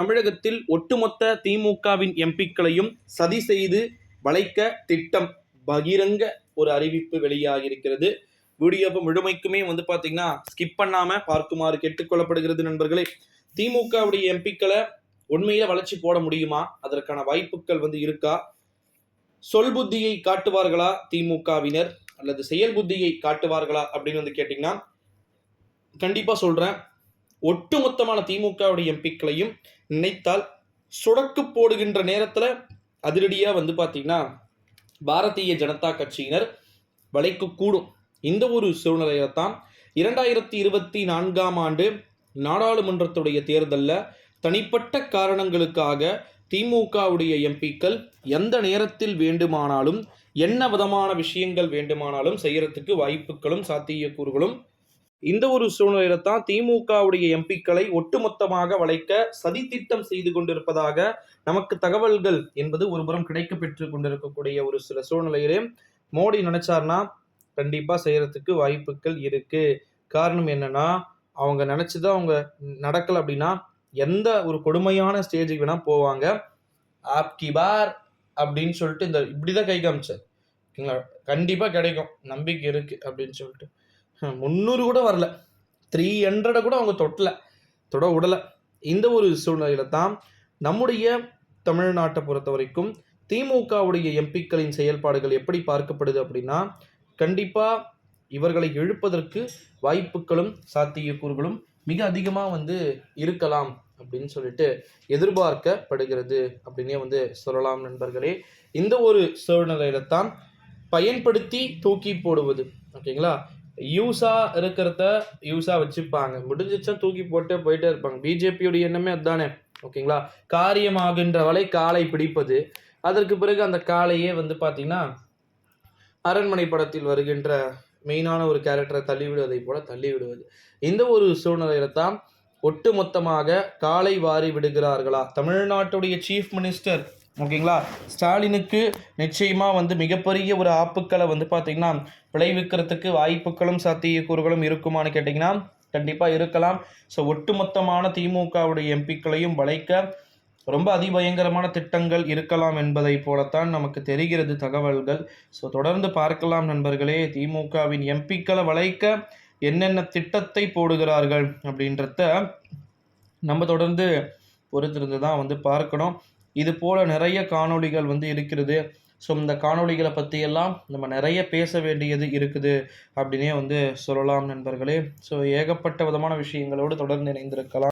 தமிழகத்தில் ஒட்டுமொத்த திமுகவின் எம்பிக்களையும் சதி செய்து வளைக்க திட்டம் பகிரங்க ஒரு அறிவிப்பு வெளியாகியிருக்கிறது. வீடியோவை முழுமைக்குமே வந்து பார்த்தீங்கன்னா ஸ்கிப் பண்ணாம பார்க்குமாறு கேட்டுக்கொள்ளப்படுகிறது நண்பர்களே. திமுகவுடைய எம்பிக்களை உண்மையில வளர்ச்சி போட முடியுமா? அதற்கான வாய்ப்புகள் வந்து இருக்கா? சொல் புத்தியை காட்டுவார்களா திமுகவினர்? அல்லது செயல் புத்தியை காட்டுவார்களா அப்படின்னு வந்து கேட்டிங்கன்னா கண்டிப்பா சொல்றேன். ஒட்டுமொத்தமான திமுகவுடைய எம்பிக்களையும் நினைத்தால் சுடக்கு போடுகின்ற நேரத்தில் அதிரடியாக வந்து பார்த்திங்கன்னா பாரதிய ஜனதா கட்சியினர் வலைக்கு கூடும். இந்த ஒரு சூழ்நிலையில தான் இரண்டாயிரத்தி இருபத்தி நான்காம் ஆண்டு நாடாளுமன்றத்துடைய தேர்தலில் தனிப்பட்ட காரணங்களுக்காக திமுகவுடைய எம்பிக்கள் எந்த நேரத்தில் வேண்டுமானாலும் என்ன விதமான விஷயங்கள் வேண்டுமானாலும் செய்கிறதுக்கு வாய்ப்புகளும் சாத்தியக்கூறுகளும் இந்த ஒரு சூழ்நிலையில தான் திமுகவுடைய எம்பிக்களை ஒட்டுமொத்தமாக வளைக்க சதித்திட்டம் செய்து கொண்டிருப்பதாக நமக்கு தகவல்கள் என்பது ஒருபுறம் கிடைக்க பெற்று கொண்டிருக்கக்கூடிய ஒரு சில சூழ்நிலையிலே மோடி நினைச்சார்னா கண்டிப்பா செய்யறதுக்கு வாய்ப்புகள் இருக்கு. காரணம் என்னன்னா அவங்க நினைச்சுதான் அவங்க நடக்கல அப்படின்னா எந்த ஒரு கொடுமையான ஸ்டேஜுக்கு வேணா போவாங்க. ஆப்கி பார் அப்படின்னு சொல்லிட்டு இந்த இப்படிதான் கை காமிச்சார். ஓகேங்களா கண்டிப்பா கிடைக்கும். நம்பிக்கை இருக்கு அப்படின்னு சொல்லிட்டு. முந்நூறு கூட வரல. த்ரீ ஹண்ட்ரடை கூட அவங்க தொட்டலை. தொட விடலை இந்த ஒரு சூழ்நிலையில தான் நம்முடைய தமிழ்நாட்டை பொறுத்த வரைக்கும் திமுகவுடைய எம்பிக்களின் செயல்பாடுகள் எப்படி பார்க்கப்படுது அப்படின்னா கண்டிப்பாக இவர்களை இழுப்பதற்கு வாய்ப்புகளும் சாத்தியக்கூறுகளும் மிக அதிகமாக வந்து இருக்கலாம் அப்படின்னு சொல்லிட்டு எதிர்பார்க்கப்படுகிறது அப்படின்னே வந்து சொல்லலாம் நண்பர்களே. இந்த ஒரு சூழ்நிலையில தான் பயன்படுத்தி தூக்கி போடுவது. ஓகேங்களா? யூஸா இருக்கிறத யூஸா வச்சுப்பாங்க. முடிஞ்சிச்சா தூக்கி போட்டு போயிட்டே இருப்பாங்க. பிஜேபியுடைய எண்ணமே அதுதானே? ஓகேங்களா? காரியமாகின்ற வரை காலை பிடிப்பது. அதற்கு பிறகு அந்த காலையே வந்து பார்த்தீங்கன்னா அரண்மனை படத்தில் வருகின்ற மெயினான ஒரு கேரக்டரை தள்ளிவிடுவதை போல தள்ளிவிடுவது. இந்த ஒரு சூழ்நிலையில தான் ஒட்டுமொத்தமாக காலை வாரி விடுகிறார்களா? தமிழ்நாட்டுடைய சீஃப் மினிஸ்டர் ஓகேங்களா? ஸ்டாலினுக்கு நிச்சயமாக வந்து மிகப்பெரிய ஒரு ஆப்புக்களை வந்து பார்த்திங்கன்னா விளைவிக்கிறதுக்கு வாய்ப்புகளும் சாத்தியக்கூறுகளும் இருக்குமான்னு கேட்டிங்கன்னா கண்டிப்பாக இருக்கலாம். ஸோ ஒட்டுமொத்தமான திமுகவுடைய எம்பிக்களையும் வளைக்க ரொம்ப அதிபயங்கரமான திட்டங்கள் இருக்கலாம் என்பதை போலத்தான் நமக்கு தெரிகிறது தகவல்கள். ஸோ தொடர்ந்து பார்க்கலாம் நண்பர்களே திமுகவின் எம்பிக்களை வளைக்க என்னென்ன திட்டத்தை போடுகிறார்கள் அப்படின்றத நம்ம தொடர்ந்து பொறுத்திருந்து தான் வந்து பார்க்கணும். இது போல் நிறைய காணொளிகள் வந்து இருக்கிறது. ஸோ இந்த காணொளிகளை பற்றியெல்லாம் நம்ம நிறைய பேச வேண்டியது இருக்குது அப்படின்னே வந்து சொல்லலாம் நண்பர்களே. ஸோ ஏகப்பட்ட விதமான விஷயங்களோடு தொடர்ந்து இணைந்திருக்கலாம்.